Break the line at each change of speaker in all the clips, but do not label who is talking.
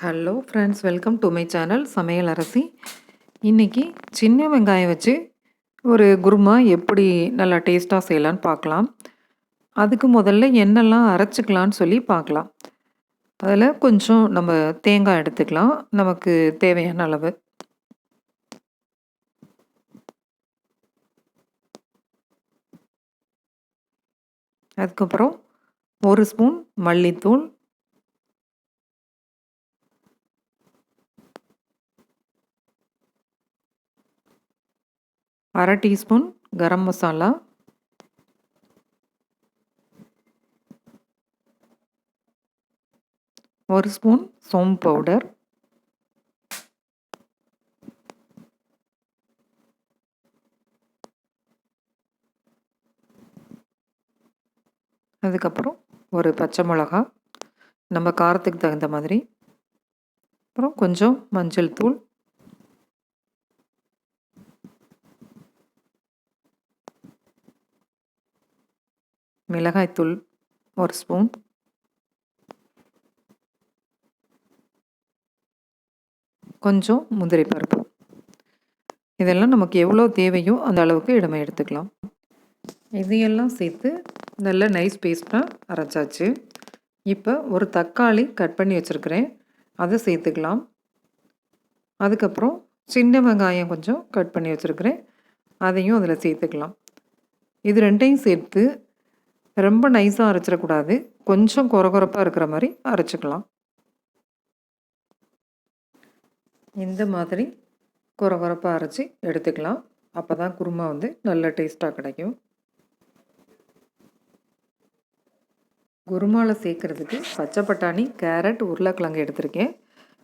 Hello friends welcome to my channel சமையல் அரசி இன்றைக்கி சின்ன வெங்காயம் வச்சு ஒரு குருமா எப்படி நல்லா டேஸ்ட்டாக செய்யலான்னு பார்க்கலாம். அதுக்கு முதல்ல என்னெல்லாம் அரைச்சிக்கலான்னு சொல்லி பார்க்கலாம். அதில் கொஞ்சம் நம்ம தேங்காய் எடுத்துக்கலாம். நமக்கு தேவையான அளவு. அதுக்கப்புறம் ஒரு ஸ்பூன் மல்லித்தூள் அரை டீஸ்பூன் கரம் மசாலா. ஒரு ஸ்பூன் சோம்பு பவுடர். அதுக்கப்புறம் ஒரு பச்சை மிளகா நம்ம காரத்துக்கு தகுந்த மாதிரி. அப்புறம் கொஞ்சம் மஞ்சள் தூள். மிளகாய்த்தூள் ஒரு ஸ்பூன். கொஞ்சம் முந்திரி பருப்பு. இதெல்லாம் நமக்கு எவ்வளோ தேவையோ அந்த அளவுக்கு இடமே எடுத்துக்கலாம். இதையெல்லாம் சேர்த்து நல்ல நைஸ் பேஸ்ட்டாக அரைச்சாச்சு. இப்போ ஒரு தக்காளி கட் பண்ணி வச்சுருக்கிறேன். அதை சேர்த்துக்கலாம். அதுக்கப்புறம் சின்ன வெங்காயம் கொஞ்சம் கட் பண்ணி வச்சுருக்கிறேன். அதையும் அதில் சேர்த்துக்கலாம். இது ரெண்டையும் சேர்த்து ரொம்ப நைஸாக அரைச்சிடக்கூடாது. கொஞ்சம் குறகுறப்பாக இருக்கிற மாதிரி அரைச்சிக்கலாம். இந்த மாதிரி குறகுறப்பாக அரைச்சி எடுத்துக்கலாம். அப்போ தான் குருமா வந்து நல்ல டேஸ்ட்டாக கிடைக்கும். குருமாவில் சேர்க்குறதுக்கு பச்சை பட்டாணி கேரட் உருளைக்கிழங்கு எடுத்திருக்கேன்.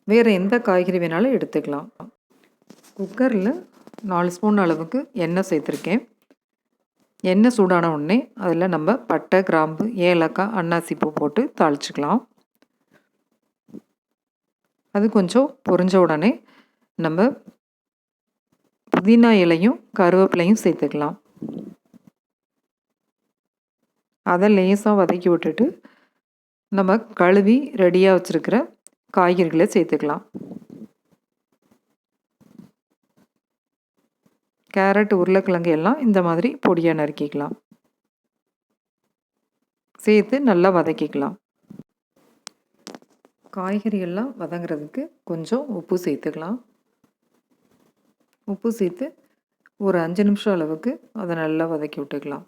வேறு எந்த காய்கறி வேணாலும் எடுத்துக்கலாம். குக்கரில் நாலு ஸ்பூன் அளவுக்கு எண்ணெய் சேர்த்துருக்கேன். எண்ணெய் சூடான உடனே அதில் நம்ம பட்டை கிராம்பு ஏலக்காய் அன்னாசி பூ போட்டு தாளிச்சிக்கலாம். அது கொஞ்சம் பொரிஞ்ச உடனே நம்ம புதினா இலையும் கருவேப்பிலையும் சேர்த்துக்கலாம். அதை லேசாக வதக்கி விட்டுட்டு நம்ம கழுவி ரெடியாக வச்சுருக்கிற காய்கறிகளை சேர்த்துக்கலாம். கேரட் உருளைக்கிழங்கு எல்லாம் இந்த மாதிரி பொடியாக நறுக்கிக்கலாம். சேர்த்து நல்லா வதக்கிக்கலாம். காய்கறியெல்லாம் வதங்குறதுக்கு கொஞ்சம் உப்பு சேர்த்துக்கலாம். உப்பு சேர்த்து ஒரு அஞ்சு நிமிஷம் அளவுக்கு அதை நல்லா வதக்கி விட்டுக்கலாம்.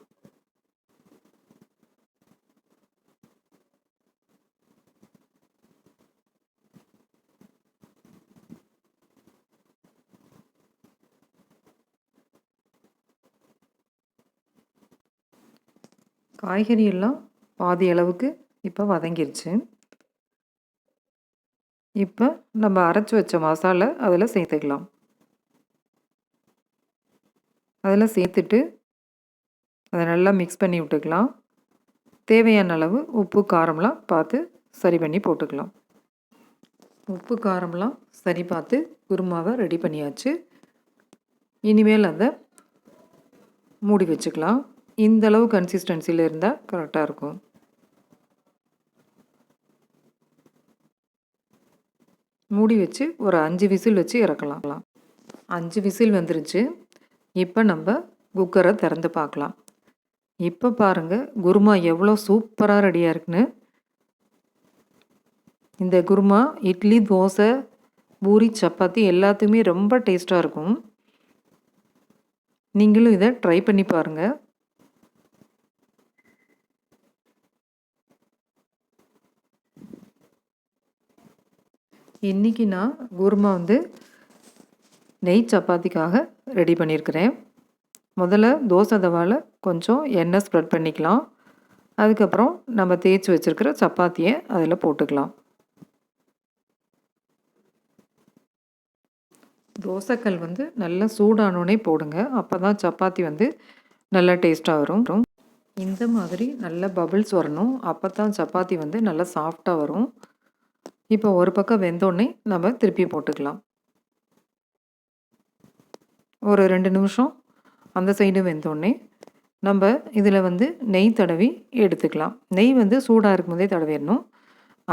காய்கறி எல்லாம் பாதி அளவுக்கு இப்போ வதங்கிருச்சு. இப்போ நம்ம அரைச்சி வச்ச மசாலா அதில் சேர்த்துக்கலாம். அதில் சேர்த்துட்டு அதை நல்லா மிக்ஸ் பண்ணி விட்டுக்கலாம். தேவையான அளவு உப்பு காரம்லாம் பார்த்து சரி பண்ணி போட்டுக்கலாம். உப்பு காரம்லாம் சரி பார்த்து குருமாவை ரெடி பண்ணியாச்சு. இனிமேல் அதை மூடி வச்சுக்கலாம். இந்த அளவு கன்சிஸ்டன்சியில் இருந்தால் கரெக்டாக இருக்கும். மூடி வச்சு ஒரு அஞ்சு விசில் வச்சு இறக்கலாம். அஞ்சு விசில் வந்துருச்சு. இப்போ நம்ம குக்கரை திறந்து பார்க்கலாம். இப்போ பாருங்கள் குருமா எவ்வளோ சூப்பராக ரெடியாக இருக்குன்னு. இந்த குருமா இட்லி தோசை பூரி சப்பாத்தி எல்லாத்துக்குமே ரொம்ப டேஸ்ட்டாக இருக்கும். நீங்களும் இதை ட்ரை பண்ணி பாருங்கள் இன்றைக்கி நான் குருமா வந்து நெய் சப்பாத்திக்காக ரெடி பண்ணியிருக்கிறேன். முதல்ல தோசை தவாவில் கொஞ்சம் எண்ணெய் ஸ்ப்ரெட் பண்ணிக்கலாம். அதுக்கப்புறம் நம்ம தேய்ச்சி வச்சுருக்கிற சப்பாத்தியை அதில் போட்டுக்கலாம். தோசைக்கல் வந்து நல்லா சூடானோடனே போடுங்க. அப்போ தான் சப்பாத்தி வந்து நல்லா டேஸ்ட்டாக வரும். இந்த மாதிரி நல்ல பபிள்ஸ் வரணும். அப்போ தான் சப்பாத்தி வந்து நல்லா சாஃப்டாக வரும். இப்போ ஒரு பக்கம் வெந்தோடனே நம்ம திருப்பி போட்டுக்கலாம். ஒரு ரெண்டு நிமிஷம் அந்த சைடு வெந்தோடனே நம்ம இதில் வந்து நெய் தடவி எடுத்துக்கலாம். நெய் வந்து சூடாக இருக்கும்போதே தடவிடணும்.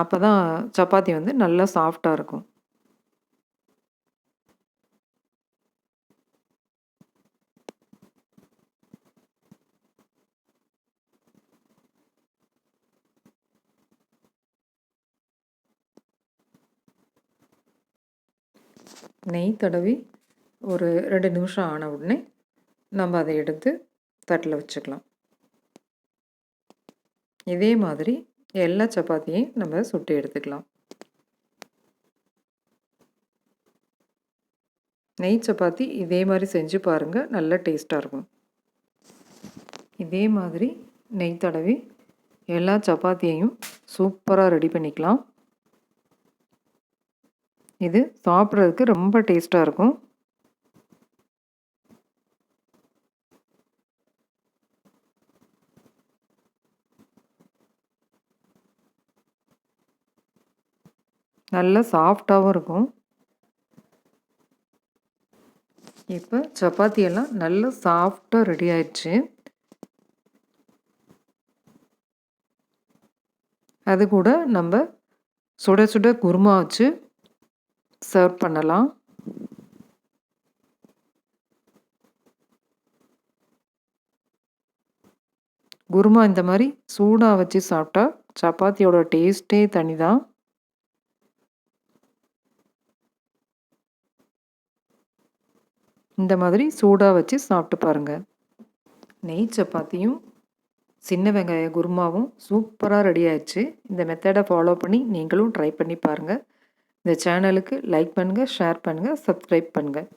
அப்போ தான் சப்பாத்தி வந்து நல்லா சாஃப்டாக இருக்கும். நெய் தடவி ஒரு ரெண்டு நிமிஷம் ஆன உடனே நம்ம அதை எடுத்து தட்டில் வச்சுக்கலாம். இதே மாதிரி எல்லா சப்பாத்தியையும் நம்ம சுட்டு எடுத்துக்கலாம். நெய் சப்பாத்தி இதே மாதிரி செஞ்சு பாருங்கள் நல்ல டேஸ்ட்டாக இருக்கும். இதே மாதிரி நெய் தடவி எல்லா சப்பாத்தியையும் சூப்பராக ரெடி பண்ணிக்கலாம். இது சாப்பிட்றதுக்கு ரொம்ப டேஸ்ட்டாக இருக்கும். நல்லா சாஃப்டாகவும் இருக்கும். இப்போ சப்பாத்தியெல்லாம் நல்ல சாஃப்டாக ரெடி ஆயிடுச்சு. அது கூட நம்ம சுட சுட குருமா வச்சு சர்வ் பண்ணலாம். குருமா இந்த மாதிரி சூடாக வச்சு சாப்பிட்டா சப்பாத்தியோட டேஸ்ட்டே தனி தான் இந்த மாதிரி சூடாக வச்சு சாப்பிட்டு பாருங்கள் நெய் சப்பாத்தியும் சின்ன வெங்காய குருமாவும் சூப்பராக ரெடி ஆயிடுச்சு. இந்த மெத்தடை ஃபாலோ பண்ணி நீங்களும் ட்ரை பண்ணி பாருங்கள் இந்த சேனலுக்கு லைக் பண்ணுங்கள் ஷேர் பண்ணுங்கள் சப்ஸ்கிரைப் பண்ணுங்கள்